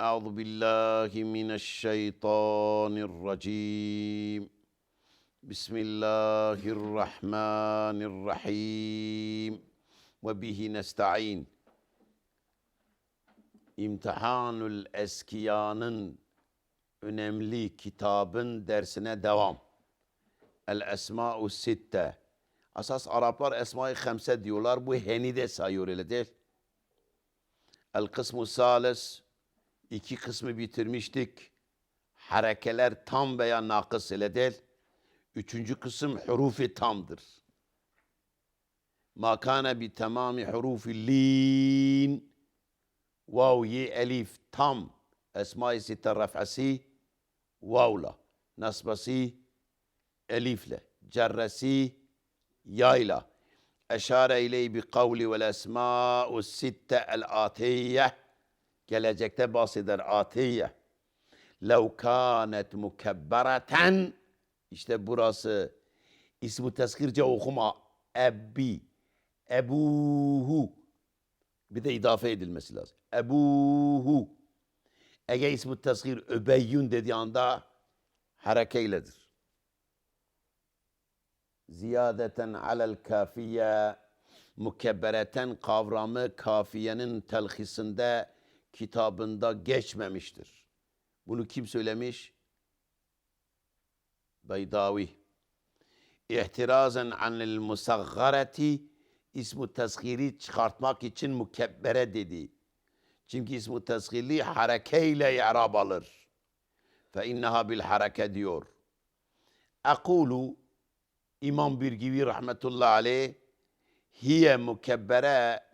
أعوذ بالله من الشيطان الرجيم بسم الله الرحمن الرحيم وبه نستعين İmtihanül Eskiyanın önemli kitabın dersine devam. El Esma'u Sitte. Asas Araplar Esma-i Hemse diyorlar. Bu heni de sayıyor öyle değil. El kısmu salis. iki kısmı bitirmiştik. Harekeler tam veya nakıs ile değil. Üçüncü kısım hurufi tamdır. Ma kana bi tamami hurufi lin. Vav, ye, elif tam. Esma-i sitte raf'asi vavla. Nasbasi elifle. Cerresi yayla. Eşare iley bi kavli vel esma'u sitte el atiyye. Gelecekte bahseder atiyye. Lev kânet mukebbereten. İşte burası ismi tezkirce okuma. Ebbi. Ebuhu. Bir de idafe edilmesi lazım. Ebuhu. Eğer ismi tezkir öbeyyün dediği anda harekeyledir. Ziyadeten alel kafiye mukebbereten kavramı kafiyenin telhisinde kitabında geçmemiştir. Bunu kim söylemiş? Beydavi. İhtirazen anil musaggareti ismi tezkiri çıkartmak için mukebbere dedi. Çünkü ismi tezkirli harekeyle i'rab alır. Fe inneha bil hareke diyor. Ekulu İmam Birgivi rahmetullahi aleyh hiye mukebbere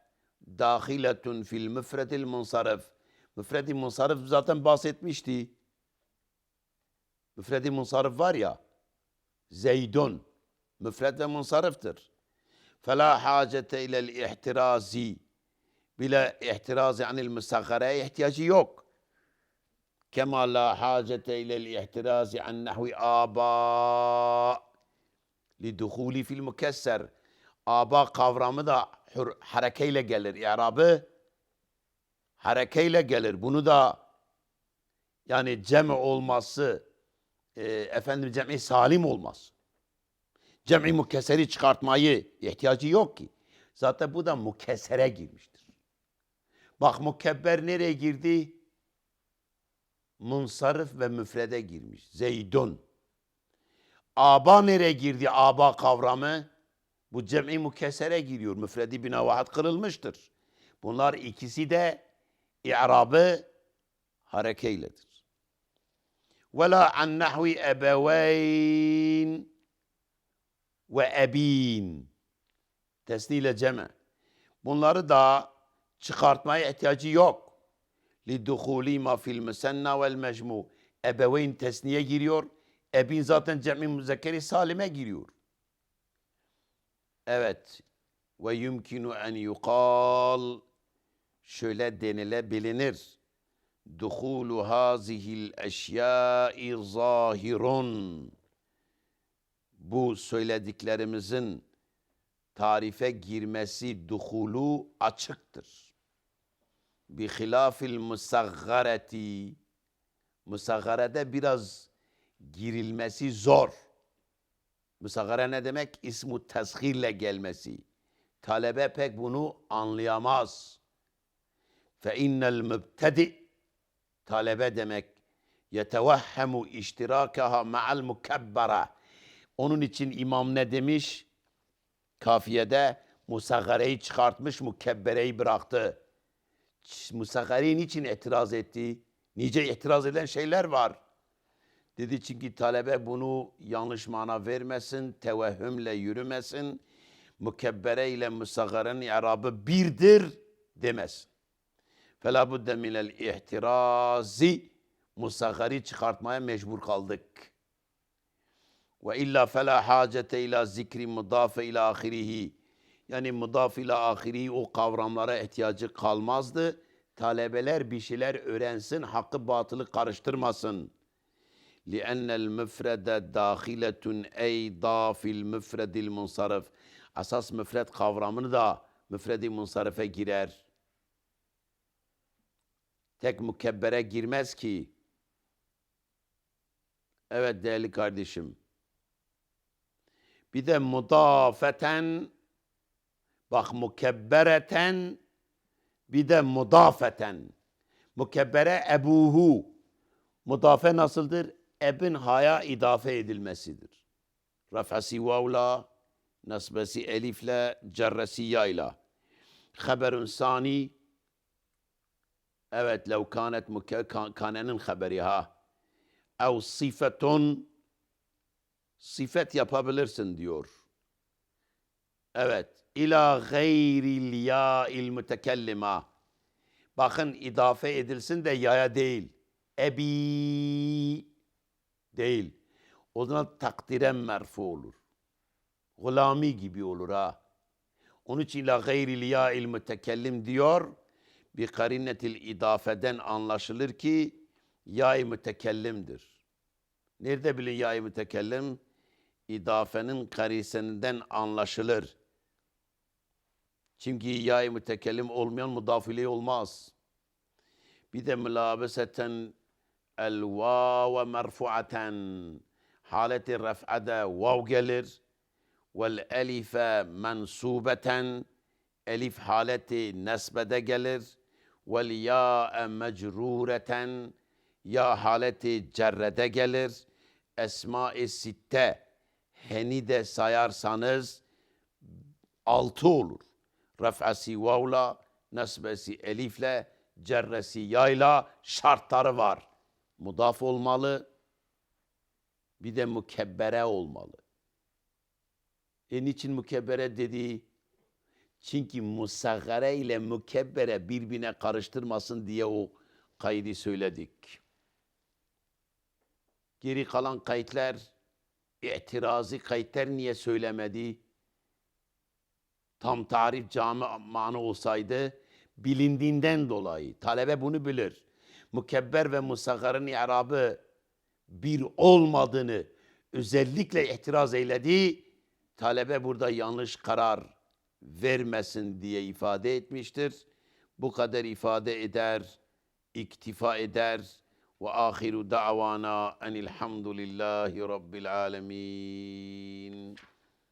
داخلة في المفرد المنصرف. مفرد المنصرف زاتن باسط مشتي مفرد المنصرف فاريا زيدون مفرد المنصرف تر. فلا حاجة إلى الاحتراز. بلا احتراز عن المستخرة احتياج يوك كما لا حاجة إلى الاحتراز عن نحو آباء. لدخول في المكسر آباء قابرة مضاع hür, harekeyle gelir. İrabı harekeyle gelir. Bunu da yani cem olması e, efendim cem'i salim olmaz. Cem'i mukesseri çıkartmayı ihtiyacı yok ki. Zaten bu da mukessere girmiştir. Bak mukebber nereye girdi? Munsarif ve müfrede girmiş. Zeydun. Aba nereye girdi? Aba kavramı. Bu cem'i mukessere giriyor. Müfredi bir nevahat kırılmıştır. Bunlar ikisi de i'rabı harekeyledir. Ve la an nahvi ebeveyn ve ebin. Tesniyle ceme. Bunları da çıkartmaya ihtiyacı yok. Ma fil müsenna vel mecmu. Ebeveyn tesniye giriyor. Ebin zaten cem'i müzekkeri salime giriyor. Evet. Ve yumkinu en yukal şöyle denilebilir. Duhulu hazihil eşyai zahirun. Bu söylediklerimizin tarife girmesi duhulu açıktır. Bi hilafil musaggareti musaggarede biraz girilmesi zor. Musaggara ne demek? İsmu tezhirle gelmesi. Talebe pek bunu anlayamaz. Fe innel mübtedi talebe demek yetevehhemu iştirakaha ma'al mukebbara. Onun için imam ne demiş? Kafiyede musaggareyi çıkartmış, mukebbereyi bıraktı. Musaggareyi niçin itiraz etti? Nice itiraz eden şeyler var. Dedi çünkü talebe bunu yanlış mana vermesin, tevehhümle yürümesin. Mukebbere ile musaggarın i'rabı birdir demesin. Fela budde minel ihtirazi musaggari çıkartmaya mecbur kaldık. Ve illa fela hacete ila zikri mudafe ila ahirihi. Yani mudaf ila ahirihi o kavramlara ihtiyacı kalmazdı. Talebeler bir şeyler öğrensin, hakkı batılı karıştırmasın. لأن المفرد داخلة أيضا في المفرد المنصرف. Asas müfred kavramını da müfredi munsarife girer. tek mukebbere girmez ki. Evet değerli kardeşim. Bir de mudafeten bak mukebbereten bir de mudafeten. Mukebbere ebuhu. Mudafe nasıldır? Ebin haya idafe edilmesidir. Rafasi vavla, nasbesi elifle, cerresi yayla. Haberun sani, evet lev kanet kanenin haberi ha. Ev sifetun, sifet yapabilirsin diyor. Evet. İla gayril ya'il mütekellima. Bakın idafe edilsin de yaya değil. Ebi değil. O zaman takdiren merfu olur. Gulami gibi olur ha. Onun için ila gayril ya'il mütekellim diyor. Bir karinetil idafeden anlaşılır ki ya-i mütekellimdir. Nerede bilin ya-i mütekellim? İdafenin kariseninden anlaşılır. Çünkü ya-i mütekellim olmayan mudafile olmaz. Bir de mülabeseten el vav merfuaten haleti ref'ada vav gelir. Vel elife mensubeten elif haleti nesbede gelir. Vel ya mecrureten ya haleti cerrede gelir. Esma-i sitte heni de sayarsanız altı olur. Raf'asi vavla, nesbesi elifle, cerresi yayla şartları var. Mudaf olmalı, bir de mükebbere olmalı. E niçin mükebbere dedi? Çünkü musaggare ile mükebbere birbirine karıştırmasın diye o kaydı söyledik. Geri kalan kayıtlar, itirazi kayıtlar niye söylemedi? tam tarif cami manı olsaydı bilindiğinden dolayı talebe bunu bilir. Mukebber ve musaggarın i'rabı bir olmadığını özellikle ihtiraz eyledi. Talebe burada yanlış karar vermesin diye ifade etmiştir. Bu kadar ifade eder, iktifa eder. Ve ahiru da'vana enilhamdülillahi rabbil alemin.